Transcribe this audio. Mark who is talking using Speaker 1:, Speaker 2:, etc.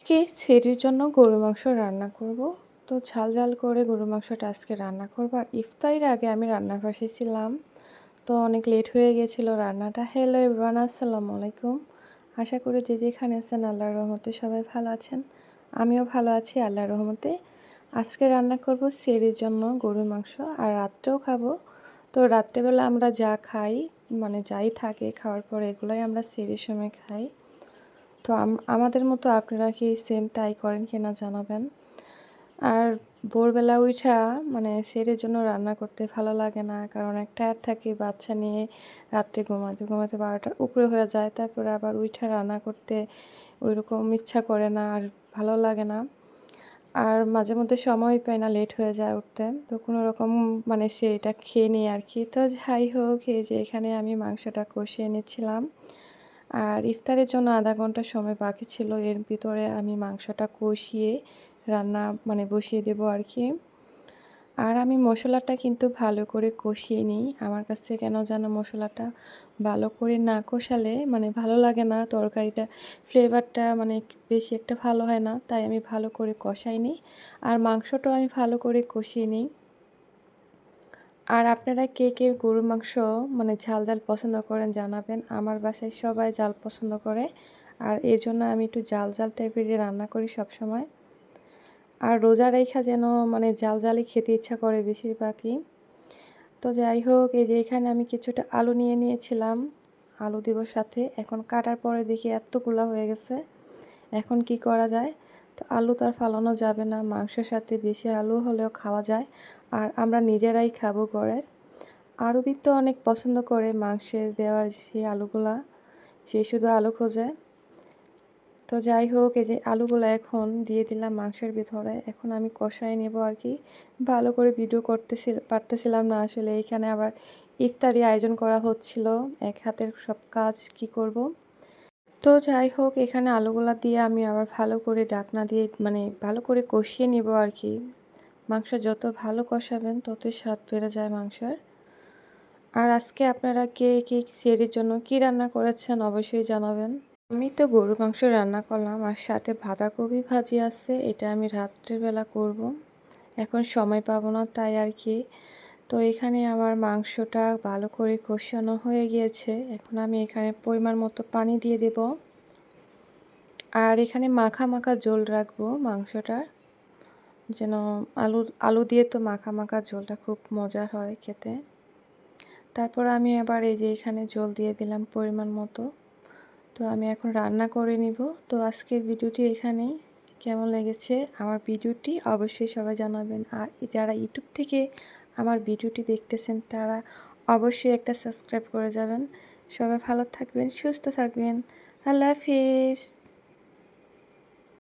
Speaker 1: আজকে ছেড়ির জন্য গরু মাংস রান্না করব। তো ঝাল ঝাল করে গরু মাংসটা আজকে রান্না করব। আর ইফতারির আগে আমি রান্নার পাশে তো অনেক লেট হয়ে গিয়েছিল রান্নাটা। হ্যালো ইবরান আসসালামু আলাইকুম। আশা করি যে যেখানে আছেন, আল্লাহর রহমতে সবাই ভালো আছেন। আমিও ভালো আছি, আল্লাহর রহমতে। আজকে রান্না করব সেরির জন্য গরুর মাংস। আর রাত্রেও খাব। তো রাত্রেবেলা আমরা যা খাই মানে যাই থাকে খাওয়ার পর এগুলোই আমরা সেরির সময় খাই। তো আমাদের মতো আপনারা কি সেম তাই করেন কিনা জানাবেন। আর ভোরবেলা উঠা মানে সেরের জন্য রান্না করতে ভালো লাগে না, কারণ একটা টায়ার থাকে বাচ্চা নিয়ে রাত্রে ঘুমাতে ঘুমাতে বারোটার উপরে হয়ে যায়, তারপরে আবার উঠা রান্না করতে ওই রকম ইচ্ছা করে না আর ভালো লাগে না। আর মাঝে মধ্যে সময় পাই না লেট হয়ে যায় উঠতে, তো কোনো রকম মানে সেটা খেয়ে নিই আর কি। তো যাই হোক, এই যে এখানে আমি মাংসটা কষিয়ে নিচ্ছিলাম। আর ইফতারের জন্য আধা ঘণ্টা সময় বাকি ছিল। এর ভিতরে আমি মাংসটা কষিয়ে রান্না মানে বসিয়ে দেব আর কি। আর আমি মশলাটা কিন্তু ভালো করে কষিয়ে নিই। আমার কাছে কেন যেন মশলাটা ভালো করে না কষালে মানে ভালো লাগে না, তরকারিটা ফ্লেভারটা মানে বেশি একটা ভালো হয় না, তাই আমি ভালো করে কষাই নিই। আর মাংসটাও আমি ভালো করে কষিয়ে নিই। আর আপনারা কে কে গরুর মাংস মানে ঝাল ঝাল পছন্দ করেন জানাবেন। আমার বাসায় সবাই জাল পছন্দ করে। আর এর জন্য আমি একটু জাল জাল টাইপের রান্না করি সব সময়। আর রোজা রেখা যেন মানে জাল জালই খেতে ইচ্ছা করে বেশিরভাগই। তো যাই হোক, এই যে এখানে আমি কিছুটা আলু নিয়ে নিয়েছিলাম আলু দিব সাথে। এখন কাটার পরে দেখি এতগুলো হয়ে গেছে। এখন কি করা যায়? তো আলু তো আর ফালানো যাবে না, মাংসের সাথে বেশি আলু হলেও খাওয়া যায়। আমরা নিজেরাই খাব ঘরের। আরবি তো অনেক পছন্দ করে, মাংসে দেওয়ার সেই আলুগুলা, সে শুধু আলু খোঁজে। তো যাই হোক, এই যে আলুগুলো এখন দিয়ে দিলাম মাংসের ভিতরে। এখন আমি কষাই নেব আর কি। ভালো করে ভিডিও করতেছি, পারতেছিলাম না আসলে। এইখানে আবার ইফতারি আয়োজন করা হচ্ছিল, এক হাতের সব কাজ কি করব। তো যাই হোক, এখানে আলুগুলা দিয়ে আমি আবার ভালো করে ডাকনা দিয়ে মানে ভালো করে কষিয়ে নিব আর কি। মাংস যত ভালো কষাবেন, ততই স্বাদ বেড়ে যায় মাংসের। আর আজকে আপনারা কে কে সেরির জন্য কি রান্না করেছেন অবশ্যই জানাবেন। আমি তো গরু মাংস রান্না করলাম, আর সাথে বাঁধাকপি ভাজি আছে, এটা আমি রাত্রেবেলা করব। এখন সময় পাবো না তাই আর কি। তো এখানে আমার মাংসটা ভালো করে কষানো হয়ে গিয়েছে। এখন আমি এখানে পরিমাণ মতো পানি দিয়ে দেব। আর এখানে মাখা মাখা জল রাখব মাংসটার। যেন আলু আলু দিয়ে তো মাখা মাখা ঝোলটা খুব মজার হয় খেতে। তারপর আমি আবার এই যে এখানে জল দিয়ে দিলাম পরিমাণ মতো। তো আমি এখন রান্না করে নিব। তো আজকের ভিডিওটি এখানেই। কেমন লেগেছে আমার ভিডিওটি অবশ্যই সবাই জানাবেন। আর যারা ইউটিউব থেকে আমার ভিডিওটি দেখতেছেন, তারা অবশ্যই একটা সাবস্ক্রাইব করে যাবেন। সবাই ভালো থাকবেন, সুস্থ থাকবেন। আল্লাহ হাফিজ।